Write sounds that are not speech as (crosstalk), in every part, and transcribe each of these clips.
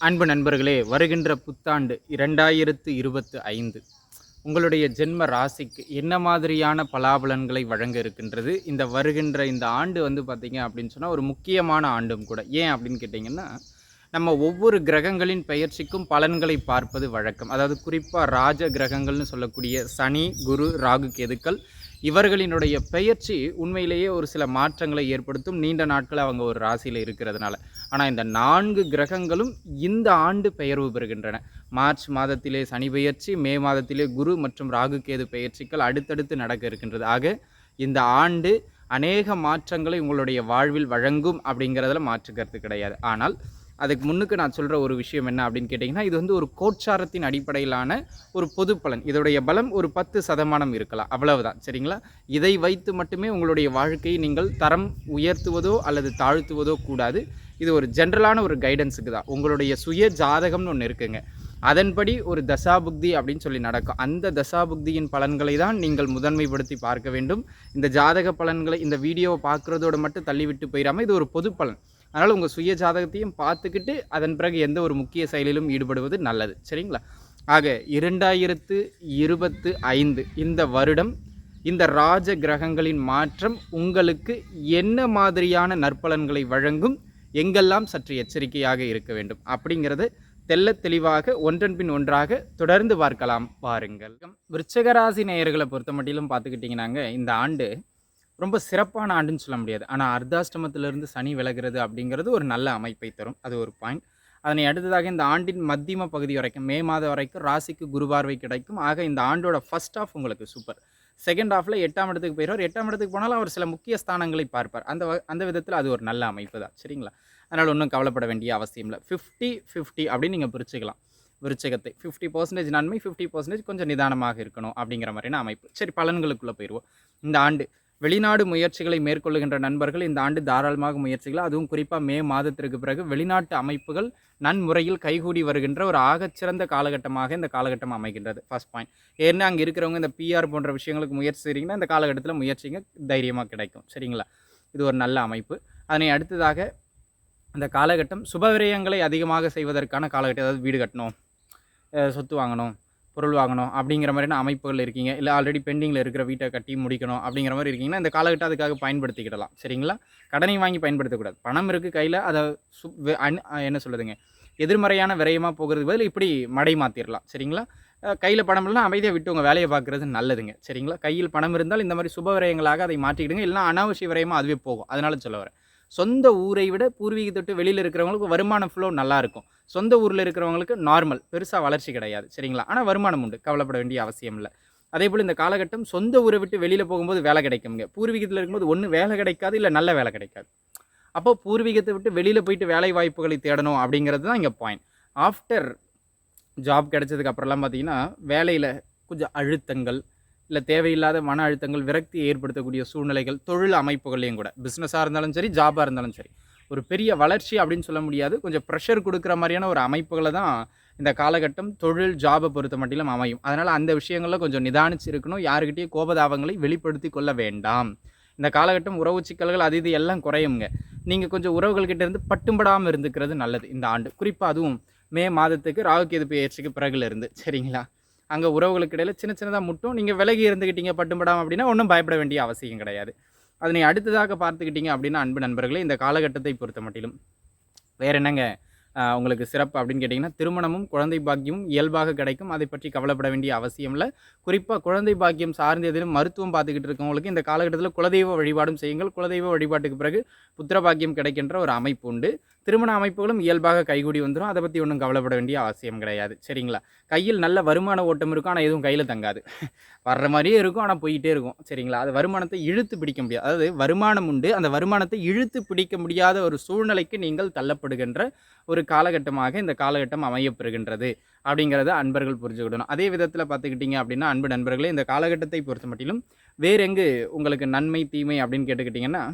அன்பு நண்பர்களே வருகின்ற புத்தாண்டு இரண்டாயிரத்து இருபத்து ஐந்து. உங்களுடைய ஜென்ம ராசிக்கு என்ன மாதிரியான பலாபலன்களை வழங்க இருக்கின்றது? இந்த வருகின்ற இந்த ஆண்டு வந்து பார்த்திங்க அப்படின்னு சொன்னால் ஒரு முக்கியமான ஆண்டும் கூட. ஏன் அப்படின்னு கேட்டிங்கன்னா நம்ம ஒவ்வொரு கிரகங்களின் பெயர்ச்சிக்கும் பலன்களை பார்ப்பது வழக்கம். அதாவது குறிப்பாக ராஜ கிரகங்கள்னு சொல்லக்கூடிய சனி குரு ராகு கேதுக்கள் இவர்களினுடைய பெயர்ச்சி உண்மையிலேயே ஒரு சில மாற்றங்களை ஏற்படுத்தும். நீண்ட நாட்கள் அவங்க ஒரு ராசியில் இருக்கிறதுனால. ஆனால் இந்த நான்கு கிரகங்களும் இந்த ஆண்டு பெயர்வு பெறுகின்றன. மார்ச் மாதத்திலே சனி பெயர்ச்சி மே மாதத்திலே குரு மற்றும் ராகு கேது பெயர்ச்சிகள் அடுத்தடுத்து நடக்க இருக்கின்றது. ஆக இந்த ஆண்டு அநேக மாற்றங்களை உங்களுடைய வாழ்வில் வழங்கும் அப்படிங்கிறதுல மாற்று கருத்து கிடையாது. ஆனால் அதுக்கு முன்னுக்கு நான் சொல்கிற ஒரு விஷயம் என்ன அப்படின்னு கேட்டிங்கன்னா இது வந்து ஒரு கோட்சாரத்தின் அடிப்படையிலான ஒரு பொது பலன். இதோடைய பலம் ஒரு பத்து சதமானம் இருக்கலாம். அவ்வளவுதான். சரிங்களா? இதை வைத்து மட்டுமே உங்களுடைய வாழ்க்கையை நீங்கள் தரம் உயர்த்துவதோ அல்லது தாழ்த்துவதோ கூடாது. இது ஒரு ஜென்ரலான ஒரு கைடன்ஸுக்கு தான். உங்களுடைய சுய ஜாதகம்னு ஒன்று இருக்குங்க. அதன்படி ஒரு தசாபுக்தி அப்படின்னு சொல்லி நடக்கும். அந்த தசாபுக்தியின் பலன்களை தான் நீங்கள் முதன்மைப்படுத்தி பார்க்க வேண்டும். இந்த ஜாதக பலன்களை இந்த வீடியோவை பார்க்குறதோடு மட்டும் தள்ளிவிட்டு போயிடாமல் இது ஒரு பொது பலன். அதனால் உங்கள் சுய ஜாதகத்தையும் பார்த்துக்கிட்டு அதன் பிறகு எந்த ஒரு முக்கிய செயலிலும் ஈடுபடுவது நல்லது. சரிங்களா? ஆக இரண்டாயிரத்து இருபத்து ஐந்து இந்த வருடம் இந்த ராஜ கிரகங்களின் மாற்றம் உங்களுக்கு என்ன மாதிரியான நற்பலன்களை வழங்கும் எங்கெல்லாம் சற்று எச்சரிக்கையாக இருக்க வேண்டும் அப்படிங்கிறது தெல்ல தெளிவாக ஒன்றன் பின் ஒன்றாக தொடர்ந்து பார்க்கலாம் பாருங்கள். விருச்சகராசி நேயர்களை பொறுத்த மட்டிலும் பார்த்துக்கிட்டிங்கனாங்க இந்த ஆண்டு ரொம்ப சிறப்பான ஆண்டுன்னு சொல்ல முடியாது. ஆனால் அர்த்தாஷ்டமத்திலிருந்து சனி விலகிறது அப்படிங்கிறது ஒரு நல்ல அமைப்பை தரும். அது ஒரு பாயிண்ட் அதனை அடுத்ததாக இந்த ஆண்டின் மத்தியம பகுதி வரைக்கும் மே மாதம் வரைக்கும் ராசிக்கு குருபார்வை கிடைக்கும். ஆக இந்த ஆண்டோட ஃபர்ஸ்ட் ஆஃப் உங்களுக்கு சூப்பர் செகண்ட் ஆஃபில் எட்டாம் இடத்துக்கு போயிடுவார். எட்டாம் இடத்துக்கு போனாலும் அவர் சில முக்கிய ஸ்தானங்களை பார்ப்பார். அந்த அந்த விதத்தில் அது ஒரு நல்ல அமைப்பு தான். சரிங்களா? அதனால் ஒன்றும் கவலைப்பட வேண்டிய அவசியம் இல்லை. ஃபிஃப்டி ஃபிஃப்டி அப்படின்னு நீங்கள் பிரிச்சுக்கலாம். விருச்சகத்தை. ஃபிஃப்டி பர்சன்டேஜ் நன்மை ஃபிஃப்டி பர்சன்டேஜ் கொஞ்சம் நிதானமாக இருக்கணும் அப்படிங்கிற மாதிரியான அமைப்பு. சரி பலன்களுக்குள்ளே போயிடுவோம். இந்த ஆண்டு வெளிநாடு முயற்சிகளை மேற்கொள்ளுகின்ற நண்பர்கள் இந்த ஆண்டு தாராளமாக முயற்சிகளை அதுவும் குறிப்பாக மே மாதத்திற்கு பிறகு வெளிநாட்டு அமைப்புகள் நன்முறையில் கைகூடி வருகின்ற ஒரு ஆகச்சிறந்த காலகட்டமாக இந்த காலகட்டம் அமைகின்றது. ஃபர்ஸ்ட் பாயிண்ட் ஏன்னா அங்கே இருக்கிறவங்க இந்த பிஆர் போன்ற விஷயங்களுக்கு முயற்சி செய்கிறீங்கன்னா இந்த காலகட்டத்தில் முயற்சிங்க தைரியமாக கிடைக்கும். சரிங்களா? இது ஒரு நல்ல அமைப்பு. அதனை அடுத்ததாக அந்த காலகட்டம் சுபவிரயங்களை அதிகமாக செய்வதற்கான காலகட்டம் அதாவது வீடு கட்டணும் சொத்து வாங்கணும் பொருள் வாங்கணும் அப்படிங்கிற மாதிரியான அமைப்புகள் இருக்கீங்க. இல்லை ஆல்ரெடி பெண்டிங்கில் இருக்கிற வீட்டை கட்டி முடிக்கணும் அப்படிங்கிற மாதிரி இருக்கீங்கன்னா இந்த காலகட்டம் அதுக்காக பயன்படுத்திக்கிடலாம். சரிங்களா? கடனை வாங்கி பயன்படுத்தக்கூடாது. பணம் இருக்குது கையில் அதை சு அன்- என்ன சொல்லுதுங்க எதிர்மறையான விரயமாக போகிறதுக்கு பதில் இப்படி மடை மாற்றிடலாம் சரிங்களா? கையில் பணம் இல்லைனா அமைதியாக விட்டு உங்கள் வேலையை பார்க்குறது நல்லதுங்க. சரிங்களா? கையில் பணம் இருந்தால் இந்த மாதிரி சுப விரயங்களாக அதை மாற்றிக்கிடுங்க. இல்லைனா அனாவசிய விரயமாக அதுவே போகும். அதனால சொல்ல வரேன். சொந்த ஊரை விட பூர்வீகத்தை விட்டு வெளியில் இருக்கிறவங்களுக்கு வருமானம் ஃப்ளோ நல்லா இருக்கும் சொந்த ஊரில் இருக்கிறவங்களுக்கு நார்மல் பெருசாக வளர்ச்சி கிடையாது சரிங்களா? ஆனால் வருமானம் உண்டு கவலைப்பட வேண்டிய அவசியம் இல்லை. அதே போல் இந்த காலகட்டம் சொந்த ஊரை விட்டு வெளியில் போகும்போது வேலை கிடைக்குங்க பூர்வீகத்தில் இருக்கும்போது ஒன்று வேலை கிடைக்காது இல்லை நல்ல வேலை கிடைக்காது. அப்போ பூர்வீகத்தை விட்டு வெளியில் போயிட்டு வேலை வாய்ப்புகளை தேடணும் அப்படிங்கிறது தான் இங்கே பாயிண்ட் ஆஃப்டர் ஜாப் கிடைச்சதுக்கு அப்புறம்லாம் பார்த்தீங்கன்னா வேலையில் கொஞ்சம் அழுத்தங்கள் இல்லை தேவையில்லாத மன அழுத்தங்கள் விரக்தி ஏற்படுத்தக்கூடிய சூழ்நிலைகள் தொழில் அமைப்புகள்லையும் கூட. பிஸ்னஸாக இருந்தாலும் சரி ஜாபாக இருந்தாலும் சரி. ஒரு பெரிய வளர்ச்சி அப்படின்னு சொல்ல முடியாது. கொஞ்சம் ப்ரெஷர் கொடுக்குற மாதிரியான ஒரு அமைப்புகளை தான் இந்த காலகட்டம் தொழில் ஜாபை பொறுத்த மட்டிலும் அமையும். அதனால் அந்த விஷயங்களில் கொஞ்சம் நிதானிச்சு இருக்கணும் யாருக்கிட்டேயும் கோபதாபங்களை வெளிப்படுத்தி கொள்ள வேண்டாம். இந்த காலகட்டம் உறவு சிக்கல்கள் அது இது எல்லாம் குறையுங்க நீங்கள் கொஞ்சம் உறவுகள்கிட்ட இருந்து பட்டும்படாமல் இருந்துக்கிறது நல்லது இந்த ஆண்டு. குறிப்பாக அதுவும் மே மாதத்துக்கு ராகுகேது பயிற்சிக்கு பிறகுல இருந்து. சரிங்களா? அங்கே உறவுகளுக்கு இடையில் சின்ன சின்னதாக முட்டும். நீங்கள் விலகி இருந்துக்கிட்டீங்க பட்டுப்படாமல் அப்படின்னா ஒன்றும் பயப்பட வேண்டிய அவசியம் கிடையாது. அதனை அடுத்ததாக பார்த்துக்கிட்டீங்க அப்படின்னா அன்பு நண்பர்களே இந்த காலகட்டத்தை பொறுத்த மட்டிலும். வேற என்னங்க? உங்களுக்கு சிறப்பு அப்படின்னு கேட்டிங்கன்னா திருமணமும் குழந்தை பாக்கியமும் இயல்பாக கிடைக்கும். அதை பற்றி கவலைப்பட வேண்டிய அவசியம் இல்லை. குறிப்பாக குழந்தை பாக்கியம் சார்ந்த எதிலும் மருத்துவம் பார்த்துக்கிட்டு இருக்கவங்களுக்கு இந்த காலகட்டத்தில் குலதெய்வ வழிபாடும் செய்யுங்கள். குலதெய்வ வழிபாட்டுக்கு பிறகு புத்திர பாக்கியம் கிடைக்கின்ற ஒரு அமைப்பு உண்டு. திருமண அமைப்புகளும் இயல்பாக கைகூடி வந்துடும் அதை பற்றி ஒன்றும் கவலைப்பட வேண்டிய அவசியம் கிடையாது. சரிங்களா? கையில் நல்ல வருமான ஓட்டம் இருக்கும். ஆனால் எதுவும் கையில் தங்காது. (laughs) வர்ற மாதிரியே இருக்கும். ஆனால் போயிட்டே இருக்கும். சரிங்களா? அது வருமானத்தை இழுத்து பிடிக்க முடியாது. அதாவது வருமானம் உண்டு. அந்த வருமானத்தை இழுத்து பிடிக்க முடியாத ஒரு சூழ்நிலைக்கு நீங்கள் தள்ளப்படுகின்ற ஒரு காலகட்டமாக இந்த காலகட்டம் அமையப்பெறுகின்றது அப்படிங்கிறத அன்பர்கள் புரிஞ்சுக்கிடணும். அதே விதத்தில் பார்த்துக்கிட்டிங்க அப்படின்னா அன்பு நண்பர்களே இந்த காலகட்டத்தை பொறுத்த மட்டிலும் வேறெங்கு உங்களுக்கு நன்மை தீமை அப்படின்னு கேட்டுக்கிட்டிங்கன்னா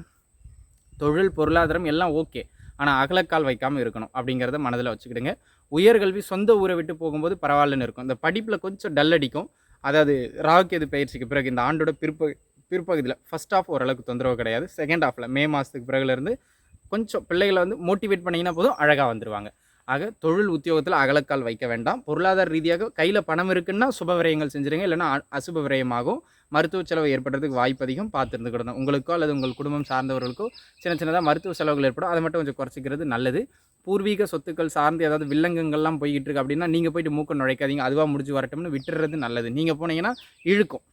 தொழில் பொருளாதாரம் எல்லாம் ஓகே. ஆனால் அகலக்கால் வைக்காமல் இருக்கணும் அப்படிங்கிறத மனதில் வச்சுக்கிடுங்க. உயர்கல்வி சொந்த ஊரை விட்டு போகும்போது பரவாயில்லன்னு இருக்கும். இந்த படிப்பில் கொஞ்சம் டல் அடிக்கும். அதாவது ராகுக்கேது பயிற்சிக்கு பிறகு இந்த ஆண்டோட பிற்ப பிற்பகுதியில் ஃபஸ்ட் ஆஃப் ஓரளவுக்கு தொந்தரவு கிடையாது. செகண்ட் ஆஃபில் மே மாதத்துக்கு பிறகுலேருந்து கொஞ்சம் பிள்ளைகளை வந்து மோட்டிவேட் பண்ணிங்கன்னா போதும் அழகாக வந்துடுவாங்க ஆக தொழில் உத்தியோகத்தில் அகலக்கால் வைக்க வேண்டாம். பொருளாதார ரீதியாக கையில் பணம் இருக்குன்னா சுப விரயங்கள் செஞ்சுருங்க. இல்லைன்னா அசுப விரயமாகும். மருத்துவ செலவு ஏற்படுறதுக்கு வாய்ப்பு அதிகம். பார்த்துருந்துக்கிடணும். உங்களுக்கோ அல்லது உங்கள் குடும்பம் சார்ந்தவர்களுக்கோ சின்ன சின்னதாக மருத்துவ செலவுகள் ஏற்படும். அதை மட்டும் கொஞ்சம் குறைச்சிக்கிறது நல்லது. பூர்வீக சொத்துக்கள் சார்ந்து ஏதாவது வில்லங்கங்கள்லாம் போய்கிட்டு இருக்கு அப்படின்னா நீங்கள் போயிட்டு மூக்க நுழைக்காதீங்க. அதுவாக முடிஞ்சு வரட்டும்னு விட்டுறது நல்லது. நீங்கள் போனீங்கன்னா இழுக்கும்.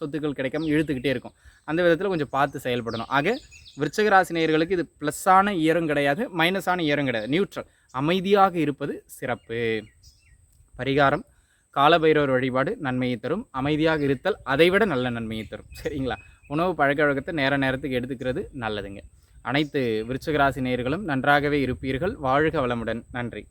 சொத்துக்கள் கிடைக்காம இழுத்துக்கிட்டே இருக்கும். அந்த விதத்தில் கொஞ்சம் பார்த்து செயல்படணும். ஆக விருச்சக ராசி நேயர்களுக்கு இது ப்ளஸ்ஸான இயரும் கிடையாது மைனஸான இயரும் கிடையாது. நியூட்ரல் அமைதியாக இருப்பது சிறப்பு. பரிகாரம் காலபைரவர் வழிபாடு நன்மையை தரும். அமைதியாக இருத்தல் அதைவிட நல்ல நன்மையை தரும். சரிங்களா? உணவு பழக்க வழக்கத்தை நேர நேரத்துக்கு எடுத்துக்கிறது நல்லதுங்க. அனைத்து விருச்சகராசி நேயர்களும் நன்றாகவே இருப்பீர்கள். வாழ்க வளமுடன். நன்றி.